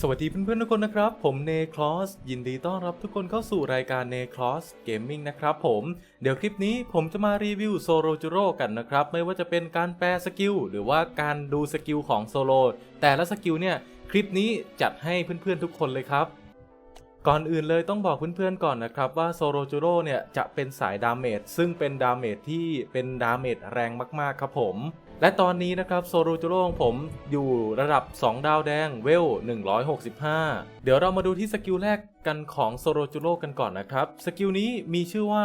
สวัสดีเพื่อนๆทุกคนนะครับ ผมเนคลอสยินดีต้อนรับทุกคนเข้าสู่รายการเนคลอสเกมมิ่งนะครับผมเดี๋ยวคลิปนี้ผมจะมารีวิวโซโลจูโร่กันนะครับ ไม่ว่าจะเป็นการแปลสกิลหรือว่าการดูสกิลของโซโลแต่ละสกิลเนี่ยคลิปนี้จัดให้เพื่อนๆทุกคนเลยครับ ก่อนอื่นเลยต้องบอกเพื่อนๆก่อนนะครับว่าโซโรจูโร่เนี่ยจะเป็นสายดาเมจซึ่งเป็นดาเมจที่เป็นดาเมจแรงมากๆครับผม และตอนนี้นะครับโซโรจูโร่ของผมอยู่ระดับ 2 ดาวแดงเวล 165 เดี๋ยวเรามาดูที่สกิลแรกกันของโซโรจูโร่กันก่อนนะครับ สกิลนี้มีชื่อว่า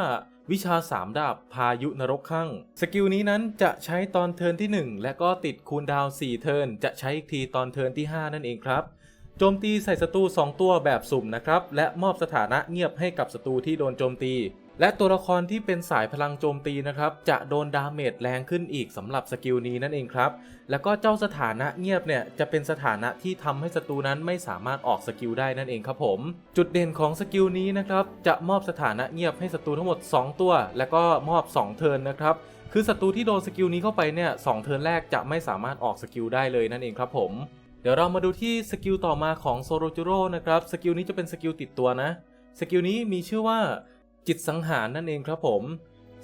วิชา 3 ดาบพายุนรกข้างสกิลนี้นั้นจะใช้ตอนเทิร์นที่ 1 และก็ติดคูลดาว 4 เทิร์นจะใช้อีกทีตอนเทิร์นที่ 5 นั่นเองครับโจมตีใส่ศัตรู2ตัวแบบสุ่มนะครับ และมอบสถานะเงียบให้กับศัตรูที่โดนโจมตี และตัวละครที่เป็นสายพลังโจมตีนะครับ จะโดนดาเมจแรงขึ้นอีกสำหรับสกิลนี้นั่นเองครับ แล้วก็เจ้าสถานะเงียบเนี่ยจะเป็นสถานะที่ทำให้ศัตรูนั้นไม่สามารถออกสกิลได้นั่นเองครับผม จุดเด่นของสกิลนี้นะครับจะมอบสถานะเงียบให้ศัตรูทั้งหมด 2 ตัว แล้วก็มอบ 2 เทิร์นนะครับคือศัตรูที่โดนสกิลนี้เข้าไปเนี่ยสองเทิร์นแรกจะไม่สามารถออกสกิลได้เลยนั่นเองครับผมเดี๋ยวเรามาดูที่สกิลต่อมาของโซโรจูโร่นะครับสกิลนี้จะเป็นสกิลติดตัวนะสกิลนี้มีชื่อว่า จิตสังหารนั่นเองครับผม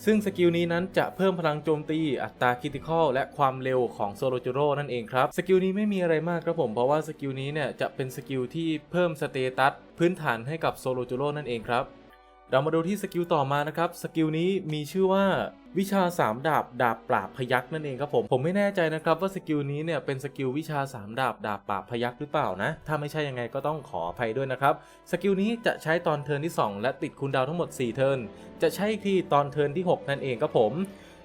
ซึ่งสกิลนี้นั้นจะเพิ่มพลังโจมตี อัตราคริติคอลและความเร็วของโซโลจูโร่นั่นเองครับ สกิลนี้ไม่มีอะไรมากครับผม เพราะว่าสกิลนี้เนี่ยจะเป็นสกิลที่เพิ่มสเตตัสพื้นฐานให้กับโซโลจูโร่นั่นเองครับ เรามาดูที่สกิลต่อมานะครับสกิลนี้มีชื่อว่าวิชา 3 ดาบดาบปราบพยักนั่นเองครับผมผมไม่แน่ใจนะครับว่าสกิลนี้เนี่ยเป็นสกิลวิชา 3 ดาบดาบปราบพยักหรือเปล่านะ ถ้าไม่ใช่ยังไงก็ต้องขออภัยด้วยนะครับสกิลนี้จะใช้ตอนเทิร์นที่ 2 และติดคูณดาวทั้งหมด 4 เทิร์นจะใช้ที่ตอนเทิร์นที่ 6 นั่นเองครับผม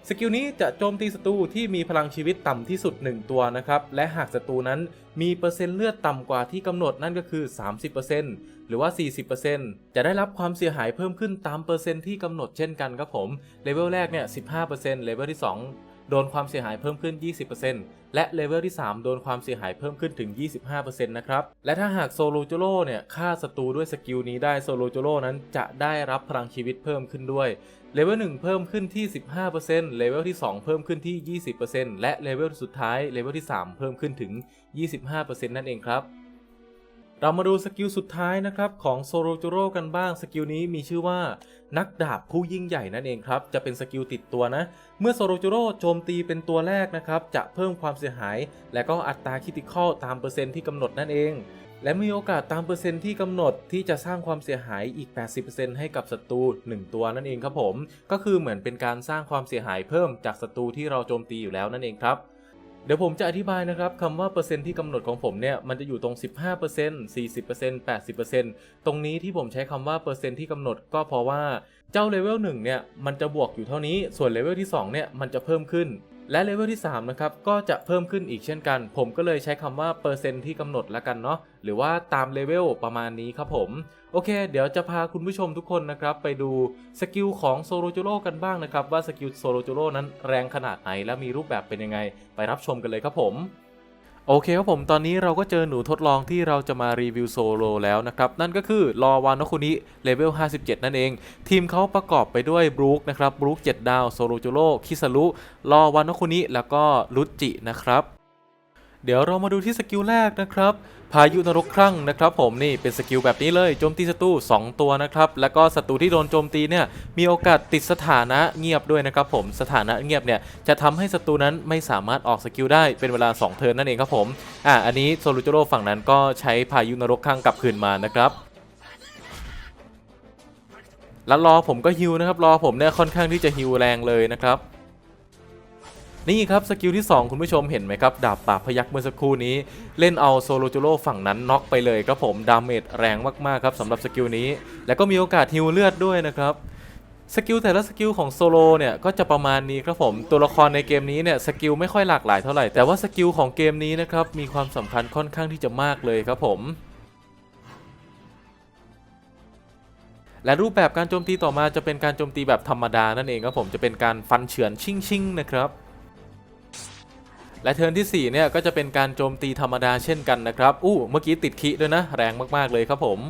สกิลนี้จะโจมตีศัตรูที่มีพลังชีวิตต่ำที่สุด 1 ตัวนะครับ และหากศัตรูนั้นมีเปอร์เซ็นต์เลือดต่ำกว่าที่กำหนดนั่นก็คือ 30%หรือว่า 40%จะได้รับความเสียหายเพิ่มขึ้นตามเปอร์เซ็นต์ที่กำหนดเช่นกันครับผมเลเวลแรกเนี่ย 15%เลเวลที่ 2 โดนความเสียหายเพิ่มขึ้น 20%และเลเวลที่ 3 โดนความเสียหายเพิ่มขึ้นถึง 25%นะครับ และถ้าหากโซโลโจโร่เนี่ยฆ่าศัตรูด้วยสกิลนี้ได้โซโลโจโร่นั้นจะได้รับพลังชีวิตเพิ่มขึ้นด้วยเลเวล1เพิ่มขึ้นที่ 15%เลเวลที่ 2 เพิ่มขึ้นที่ 20%และเลเวลสุดท้ายเลเวลที่ 3 เพิ่มขึ้นถึง 25%นั่นเองครับ เรามาดูสกิลสุดท้ายนะครับของโซโรจูโร่กันบ้างสกิลนี้มีชื่อว่า นักดาบผู้ยิ่งใหญ่นั่นเองครับ จะเป็นสกิลติดตัวนะ เมื่อโซโรจูโร่โจมตีเป็นตัวแรกนะครับ จะเพิ่มความเสียหาย และก็อัตราคิติคอลตามเปอร์เซ็นต์ที่กำหนดนั่นเอง และมีโอกาสตามเปอร์เซ็นต์ที่กำหนดที่จะสร้างความเสียหายอีก 80%ให้กับศัตรู1 ตัวนั่นเองครับผม ก็คือเหมือนเป็นการสร้างความเสียหายเพิ่มจากศัตรูที่เราโจมตีอยู่แล้วนั่นเองครับ เดี๋ยวผมจะอธิบายนะครับคำว่าเปอร์เซ็นต์ที่กำหนดของผมเนี่ยมันจะอยู่ตรง 15% 40% 80%ตรงนี้ที่ผมใช้คำว่าเปอร์เซ็นต์ที่กำหนดก็เพราะว่าเจ้าเลเวล1เนี่ยมันจะบวกอยู่เท่านี้ส่วนเลเวลที่2เนี่ยมันจะเพิ่มขึ้น และเลเวลที่3นะครับก็จะเพิ่มขึ้นอีกเช่นกัน ผมก็เลยใช้คำว่าเปอร์เซ็นต์ที่กำหนดละกันเนาะหรือว่าตามเลเวลประมาณนี้ครับผม โอเค เดี๋ยวจะพาคุณผู้ชมทุกคนนะครับไปดูสกิลของโซโลจูโร่กันบ้างนะครับ ว่าสกิลโซโลจูโร่นั้นแรงขนาดไหนและมีรูปแบบเป็นยังไง ไปรับชมกันเลยครับผม โอเคครับผมตอนนี้เราก็เจอหนูทดลองที่เราจะมารีวิวโซโลแล้วนะครับ นั่นก็คือรอวานโนคุนิเลเวล 57 นั่นเอง ทีมเขาประกอบไปด้วยบรูคนะครับบรูค7ดาว โซโลจูโร่คิสรุรอวานโนคุนิแล้วก็รุจินะครับ เดี๋ยวเรามาดูที่สกิลแรกนะครับ พายุนรกครั่งนะครับผมนี่เป็นสกิลแบบนี้เลยโจมตีศัตรู2ตัวนะครับ แล้วก็ศัตรูที่โดนโจมตีเนี่ยมีโอกาสติดสถานะเงียบด้วยนะครับผมสถานะเงียบเนี่ยจะทำให้ศัตรูนั้นไม่สามารถออกสกิลได้เป็นเวลา 2 เทิร์นนั่นเองครับผมอะอันนี้โซลูจโร่ฝั่งนั้นก็ใช้พายุนรกครั่งกลับคืนมานะครับแล้วรอผมก็ฮิวนะครับรอผมเนี่ยค่อนข้างที่จะฮิวแรงเลยนะครับ นี่ครับสกิลที่ 2 คุณผู้ชมเห็นไหมครับดาบปราบพยักเมื่อสักครู่นี้ เล่นเอาโซโลจูโร่ฝั่งนั้นน็อกไปเลยครับผมดาเมจแรงมากๆครับสำหรับสกิลนี้ แล้วก็มีโอกาสฮิวเลือดด้วยนะครับสกิลแต่ละสกิลของโซโลเนี่ยก็จะประมาณนี้ครับผมตัวละครในเกมนี้เนี่ยสกิลไม่ค่อยหลากหลายเท่าไหร่แต่ว่าสกิลของเกมนี้นะครับมีความสำคัญค่อนข้างที่จะมากเลยครับผมและรูปแบบการโจมตีต่อมาจะเป็นการโจมตีแบบธรรมดานั่นเองครับผมจะเป็นการฟันเฉือนชิ่งๆนะครับ และเทิร์นที่ 4 เนี่ย ก็จะเป็นการโจมตีธรรมดาเช่นกันนะครับ อู้ เมื่อกี้ติดคิด้วยนะ แรงมาก ๆ เลยครับผม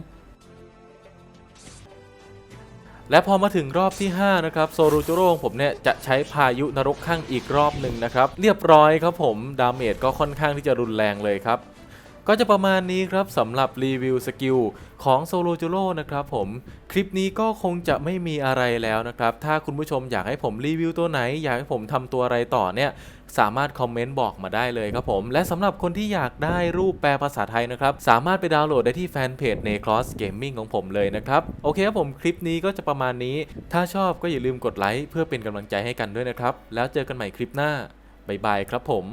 และพอมาถึงรอบที่ 5 นะครับ โซรูจูโร่ของผมเนี่ย จะใช้พายุนรกข้างอีกรอบหนึ่งนะครับ เรียบร้อยครับผม ดาเมจก็ค่อนข้างที่จะรุนแรงเลยครับ ก็จะประมาณนี้ครับสำหรับรีวิวสกิลของโซโลจูโร่นะครับผม คลิปนี้ก็คงจะไม่มีอะไรแล้วนะครับ ถ้าคุณผู้ชมอยากให้ผมรีวิวตัวไหน อยากให้ผมทำตัวอะไรต่อเนี่ย สามารถคอมเมนต์บอกมาได้เลยครับผม และสำหรับคนที่อยากได้รูปแปลภาษาไทยนะครับ สามารถไปดาวน์โหลดได้ที่แฟนเพจ Necross Gaming ของผมเลยนะครับ โอเคครับผมคลิปนี้ก็จะประมาณนี้ ถ้าชอบก็อย่าลืมกดไลค์เพื่อเป็นกำลังใจให้กันด้วยนะครับ แล้วเจอกันใหม่คลิปหน้าบ๊ายบายครับผม